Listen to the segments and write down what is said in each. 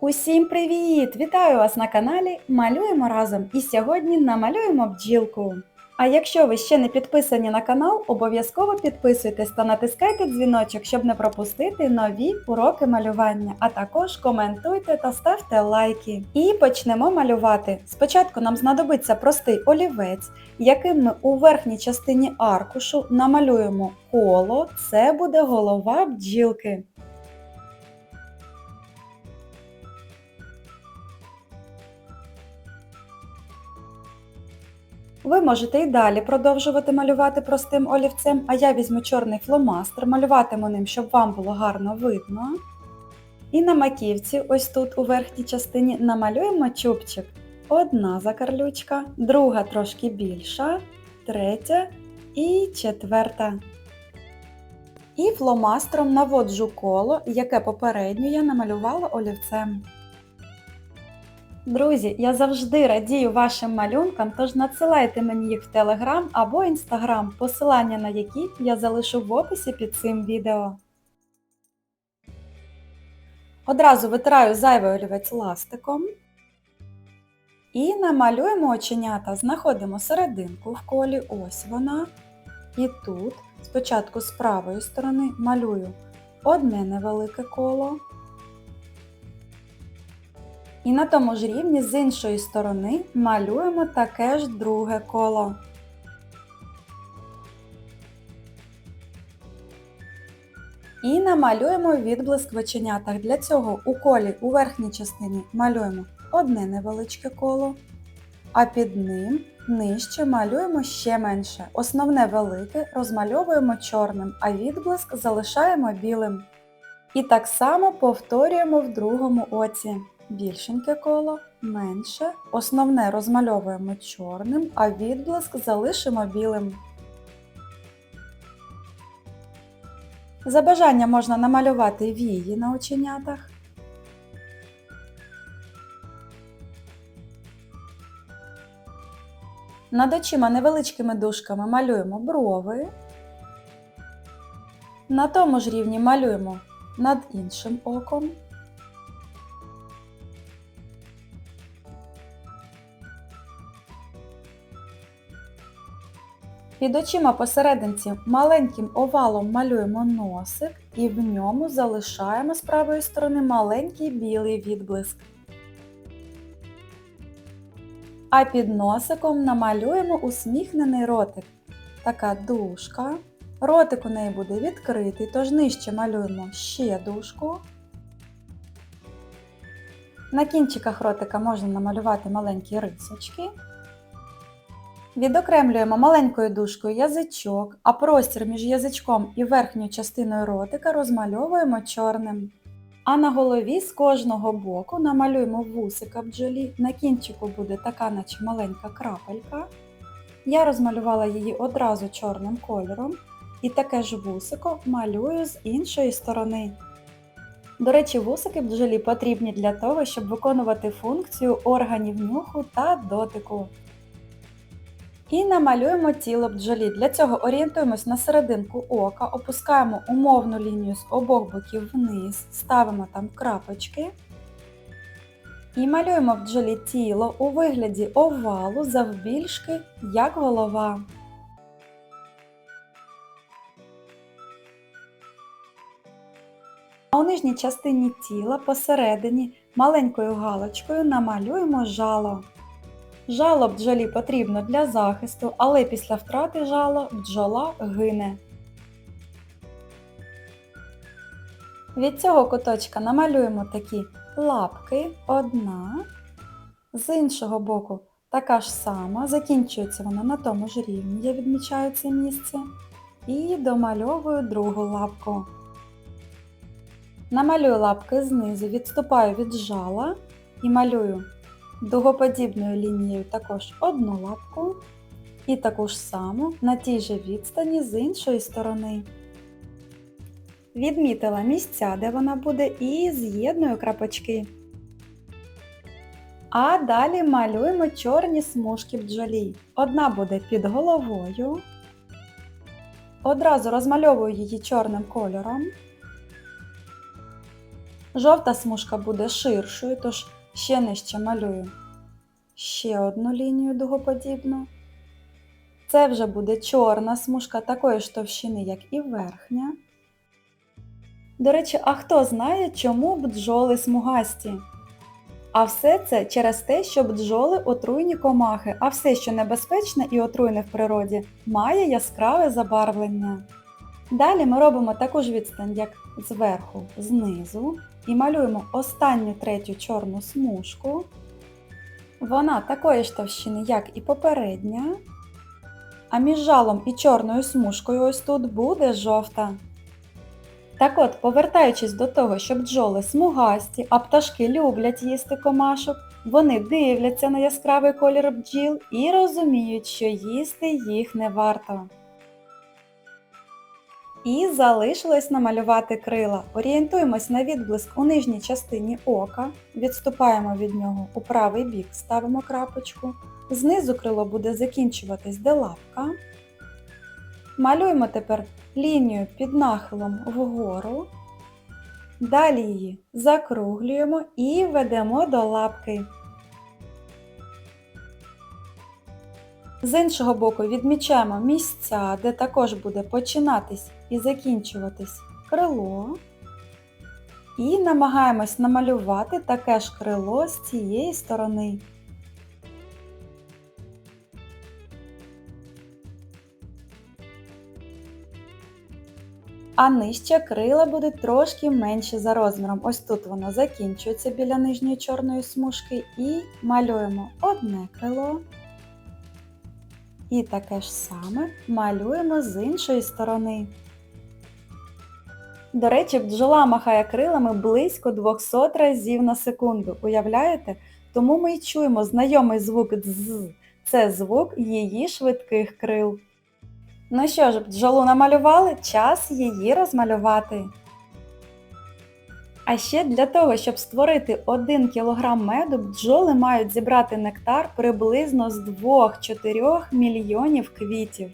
Усім привіт! Вітаю вас на каналі Малюємо разом і сьогодні намалюємо бджілку. А якщо ви ще не підписані на канал, обов'язково підписуйтесь та натискайте дзвіночок, щоб не пропустити нові уроки малювання, а також коментуйте та ставте лайки. І почнемо малювати. Спочатку нам знадобиться простий олівець, яким ми у верхній частині аркушу намалюємо коло, це буде голова бджілки. Ви можете і далі продовжувати малювати простим олівцем, а я візьму чорний фломастер, малюватиму ним, щоб вам було гарно видно. І на маківці, ось тут у верхній частині, намалюємо чубчик. Одна закарлючка, друга трошки більша, третя і четверта. І фломастером наводжу коло, яке попередньо я намалювала олівцем. Друзі, я завжди радію вашим малюнкам, тож надсилайте мені їх в Телеграм або Інстаграм, посилання на які я залишу в описі під цим відео. Одразу витираю зайвий олівець ластиком. І намалюємо оченята. Знаходимо серединку в колі, ось вона. І тут, спочатку з правої сторони, малюю одне невелике коло. І на тому ж рівні з іншої сторони малюємо таке ж друге коло. І намалюємо відблиск в оченятах. Для цього у колі у верхній частині малюємо одне невеличке коло, а під ним нижче малюємо ще менше. Основне велике розмальовуємо чорним, а відблиск залишаємо білим. І так само повторюємо в другому оці більшеньке коло, менше. Основне розмальовуємо чорним, а відблиск залишимо білим. За бажанням можна намалювати вії на оченятах. Над очима невеличкими дужками малюємо брови. На тому ж рівні малюємо над іншим оком. Під очима посерединці маленьким овалом малюємо носик і в ньому залишаємо з правої сторони маленький білий відблиск. А під носиком намалюємо усміхнений ротик. Така дужка. Ротик у неї буде відкритий, тож нижче малюємо ще дужку. На кінчиках ротика можна намалювати маленькі рисочки. Відокремлюємо маленькою дужкою язичок, а простір між язичком і верхньою частиною ротика розмальовуємо чорним. А на голові з кожного боку намалюємо вусика бджолі, на кінчику буде така наче маленька крапелька. Я розмалювала її одразу чорним кольором і таке ж вусико малюю з іншої сторони. До речі, вусики бджолі потрібні для того, щоб виконувати функцію органів нюху та дотику. І намалюємо тіло бджолі. Для цього орієнтуємось на серединку ока, опускаємо умовну лінію з обох боків вниз, ставимо там крапочки. І малюємо бджолі тіло у вигляді овалу завбільшки, як голова. А у нижній частині тіла посередині маленькою галочкою намалюємо жало. Жало бджолі потрібно для захисту, але після втрати жала бджола гине. Від цього куточка намалюємо такі лапки, одна, з іншого боку така ж сама, закінчується вона на тому ж рівні, я відмічаю це місце. І домальовую другу лапку. Намалюю лапки знизу, відступаю від жала і малюю дугоподібною лінією також одну лапку і таку ж саму на тій же відстані з іншої сторони. Відмітила місця, де вона буде, і з'єдную крапочки. А далі малюємо чорні смужки бджолі. Одна буде під головою. Одразу розмальовую її чорним кольором. Жовта смужка буде ширшою, тож ще нижче малюю. Ще одну лінію дугоподібну. Це вже буде чорна смужка такої ж товщини, як і верхня. До речі, а хто знає, чому бджоли смугасті? А все це через те, що бджоли отруйні комахи, а все, що небезпечне і отруйне в природі, має яскраве забарвлення. Далі ми робимо таку ж відстань, як зверху, знизу, і малюємо останню третю чорну смужку. Вона такої ж товщини, як і попередня. А між жалом і чорною смужкою ось тут буде жовта. Так от, повертаючись до того, що бджоли смугасті, а пташки люблять їсти комашок, вони дивляться на яскравий колір бджіл і розуміють, що їсти їх не варто. І залишилось намалювати крила. Орієнтуємось на відблиск у нижній частині ока, відступаємо від нього у правий бік, ставимо крапочку. Знизу крило буде закінчуватись де лапка. Малюємо тепер лінію під нахилом вгору. Далі її закруглюємо і ведемо до лапки. З іншого боку відмічаємо місця, де також буде починатись і закінчуватись крило. І намагаємось намалювати таке ж крило з цієї сторони. А нижче крила будуть трошки менші за розміром. Ось тут воно закінчується біля нижньої чорної смужки і малюємо одне крило. І таке ж саме малюємо з іншої сторони. До речі, бджола махає крилами близько 200 разів на секунду. Уявляєте? Тому ми й чуємо знайомий звук дз. Це звук її швидких крил. Ну що ж, бджолу намалювали, час її розмалювати. А ще для того, щоб створити 1 кг меду, бджоли мають зібрати нектар приблизно з 2-4 мільйонів квітів.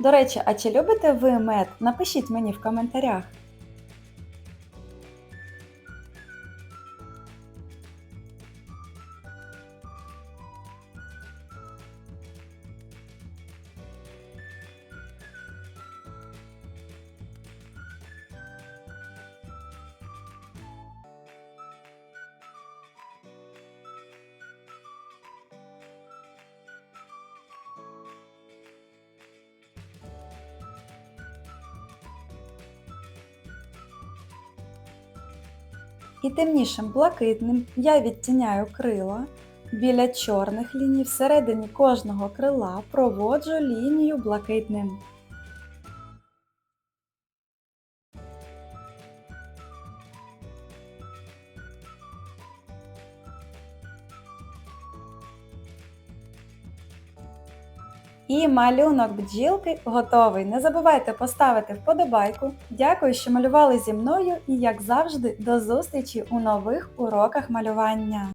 До речі, а чи любите ви мед? Напишіть мені в коментарях. І темнішим блакитним я відтіняю крила. Біля чорних ліній всередині кожного крила проводжу лінію блакитним. І малюнок бджілки готовий. Не забувайте поставити вподобайку. Дякую, що малювали зі мною і, як завжди, до зустрічі у нових уроках малювання.